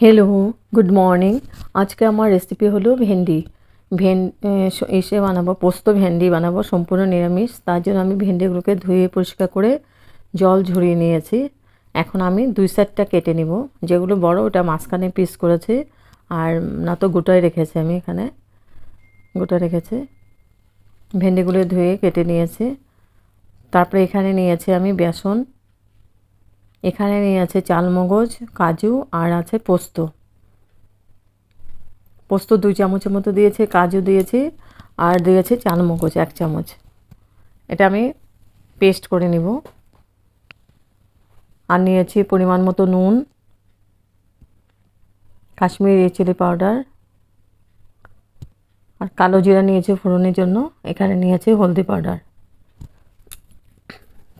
Hello good morning আজকে আমার recipe হলো ভেন্ডি। ভেন এসে বানাবো, পোস্ত ভেন্ডি বানাবো, সম্পূর্ণ নিরামিষ। তার জন্য আমি ভেন্ডিগুলোকে ধুয়ে পরিষ্কার করে জল ঝরিয়ে নিয়েছি। এখন আমি দুই সাইডটা কেটে নিব। যেগুলো বড়, ওটা মাঝখানে পিস করেছি। আর না তো গোটায় রেখেছি আমি এখানে। গোটা রেখেছি। ভেন্ডিগুলো ধুয়ে কেটে নিয়েছি। তারপরে এখানে নিয়েছি আমি বেসন। এখানে নিয়ে আছে চালমগজ, কাজু আর আছে পোস্ত। পোস্ত দুই চামচের মতো দিয়েছে, কাজু দিয়েছি আর দিয়েছে চালমগজ এক চামচ। এটা আমি পেস্ট করে নিব। আর নিয়েছি পরিমাণ মতো নুন, কাশ্মীরি চিলি পাউডার আর কালো জিরা নিয়েছে ফোড়নের জন্য। এখানে নিয়েছে হলদি পাউডার।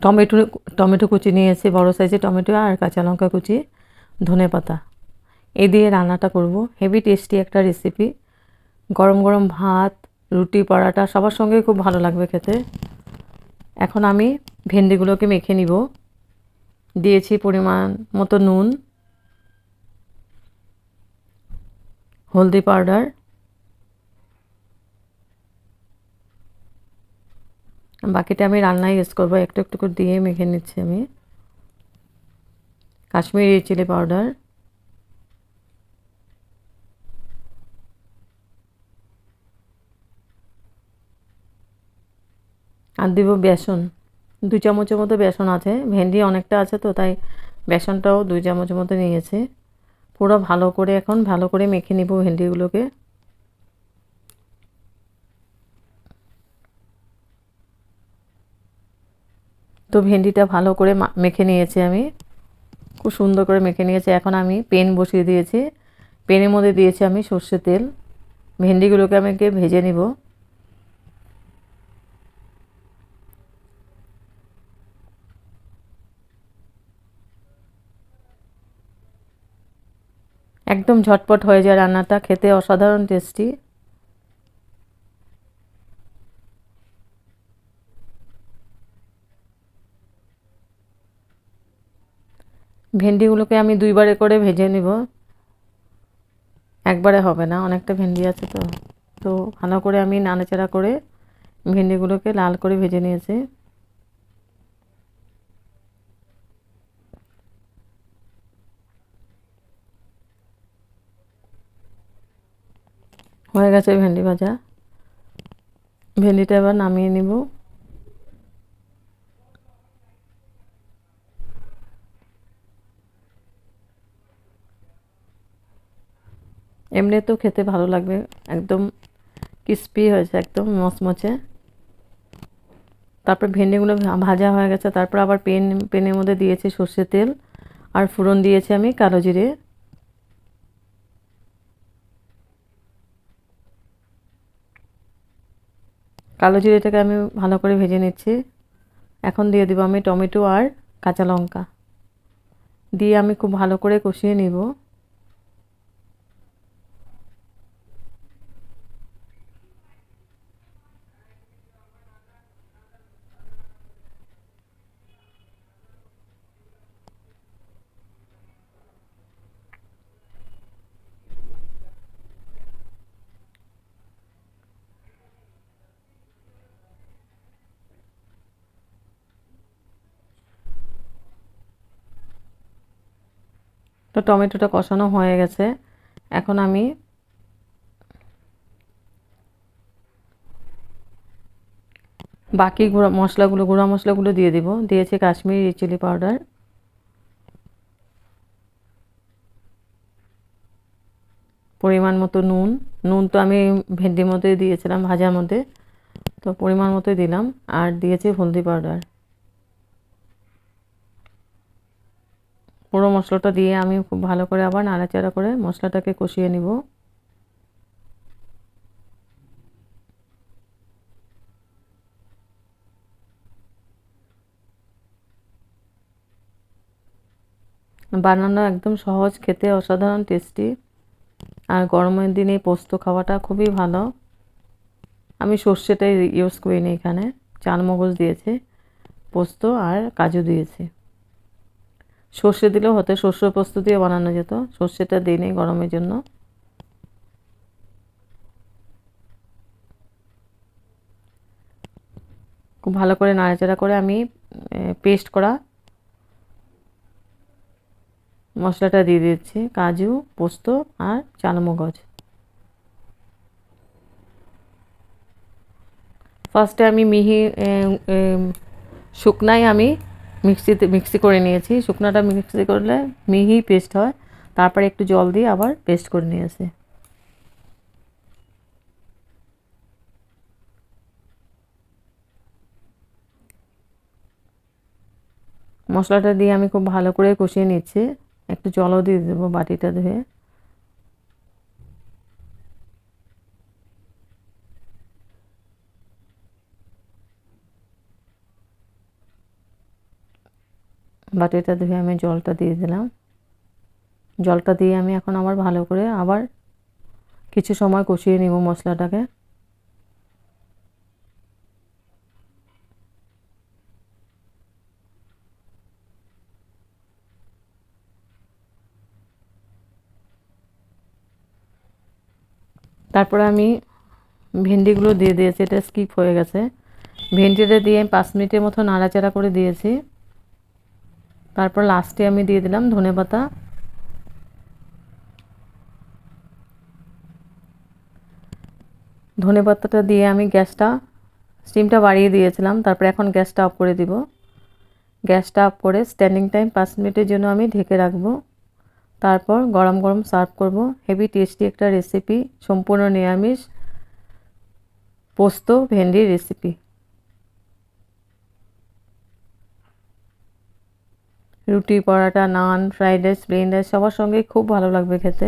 টমেটো টমেটো কুচি নিয়ে নিয়েছি, বড় সাইজের টমেটো আর কাঁচা লঙ্কা কুচি, ধনে পাতা। এই দিয়ে রান্নাটা করব। হেভি টেস্টি একটা রেসিপি। গরম গরম ভাত, রুটি, পরাটা সবার সঙ্গে খুব ভালো লাগবে খেতে। এখন আমি ভেন্ডিগুলোকে মেখে নিব। দিয়েছি পরিমাণ মতো নুন, হলদি পাউডার বাকিটা আমি রান্নায় ইউজ করব। একটু একটু করে দিয়ে মেখে নিচ্ছি আমি। Kashmiri chilli powder. আর দিব বেসন। দু চামচের মতো বেসন আছে। ভেন্ডি অনেকটা আছে তো, তাই বেসনটাও দুই চামচের মতো নিয়েছে। পুরো ভালো করে এখন ভালো করে মেখে নিব ভেন্ডিগুলোকে। তো ভেন্ডিটা ভালো করে মেখে নিয়েছি আমি। খুব সুন্দর করে মেখে নিয়েছি। এখন আমি পেন বসিয়ে দিয়েছি। পেনের মধ্যে দিয়েছি আমি সর্ষে তেল। ভেন্ডিগুলোকে আমাকে ভেজে নিব। একদম ঝটপট হয়ে যায় রান্নাটা। খেতে অসাধারণ টেস্টি। ভেন্ডিগুলোকে আমি দুইবারে করে ভেজে নিব। একবারে হবে না, অনেকটা ভেন্ডি আছে তো। তো ভালো করে আমি নাড়াচাড়া করে ভেন্ডিগুলোকে লাল করে ভেজে নিয়েছি। হয়ে গেছে ভেন্ডি ভাজা। ভেন্ডিটা এবার নামিয়ে নিব। এমনি তো খেতে ভালো লাগবে। একদম ক্রিস্পি হয়েছে, একদম মচমচে। তারপর ভেন্ডিগুলো ভাজা হয়ে গেছে। তারপর আবার পেন, পেনের মধ্যে দিয়েছি সর্ষে তেল। আর ফুরন দিয়েছি আমি কালো জিরে। কালো জিরেটাকে আমি ভালো করে ভেজে নিচ্ছি। এখন দিয়ে দেবো আমি টমেটো আর কাঁচা লঙ্কা। দিয়ে আমি খুব ভালো করে কষিয়ে নিব। তো টমেটোটা কষানো হয়ে গেছে। এখন আমি বাকি গুঁড়া মশলাগুলো গুঁড়া মশলাগুলো দিয়ে দিব। দিয়েছি কাশ্মীরি চিলি পাউডার। পরিমাণ মতো নুন। নুন তো আমি ভেন্ডির মধ্যে দিয়েছিলাম, ভাজার মধ্যে। তো পরিমাণ মতোই দিলাম। আর দিয়েছি হলদি পাউডার। পুরো মশলাটা দিয়ে আমি খুব ভালো করে আবার নাড়াচাড়া করে মশলাটাকে কষিয়ে নিব। বানানো একদম সহজ, খেতে অসাধারণ টেস্টি আর গরমের দিনে পোস্ত খাওয়াটা খুবই ভালো। আমি সর্ষেটাই ইউজ করিনি এখানে, চালমগজ দিয়েছে, পোস্ত আর কাজু দিয়েছি। সর্ষে দিলেও হতে সর্ষে পোস্ত দিয়ে বানানো যেত। সর্ষেটা দিই গরমের জন্য। খুব ভালো করে নাড়াচাড়া করে আমি পেস্ট করা মশলাটা দিয়ে দিচ্ছি। কাজু, পোস্ত আর চালমগজ। ফার্স্টে আমি মিহি শুকনাই আমি মিক্সিতে, মিক্সি করে নিয়েছি। শুকনাটা মিক্সি করলে মিহি পেস্ট হয়। তারপরে একটু জল দিয়ে আবার পেস্ট করে নিয়েছি মশলাটা দিয়ে আমি খুব ভালো করে কষিয়ে নিচ্ছি। একটু জলও দিয়ে দেবো বাটিটা ধুয়ে। বাটিটা ধুয়ে আমি জলটা দিয়ে দিলাম। জলটা দিয়ে আমি এখন আবার ভালো করে আবার কিছু সময় কষিয়ে নিব মশলাটাকে। তারপরে আমি ভেন্ডিগুলো দিয়ে দিয়েছি, এটা স্কিপ হয়ে গেছে। ভেন্ডিটা দিয়ে পাঁচ মিনিটের মতো নাড়াচাড়া করে দিয়েছি। তারপর লাস্টে আমি দিয়ে দিলাম ধনে পাতা। ধনে পাতাটা দিয়ে আমি গ্যাসটা স্টিমটা বাড়িয়ে দিয়েছিলাম, তারপর এখন গ্যাসটা অফ করে দিব। গ্যাসটা অফ করে স্ট্যান্ডিং টাইম পাঁচ মিনিটের জন্য আমি ঢেকে রাখব। তারপর গরম গরম সার্ভ করব। হেভি টেস্টি একটা রেসিপি সম্পূর্ণ নিরামিষ পোস্ত ভেন্ডির রেসিপি রুটি paratha naan fried rice plain rice সবার সঙ্গেই খুব ভালো লাগবে খেতে।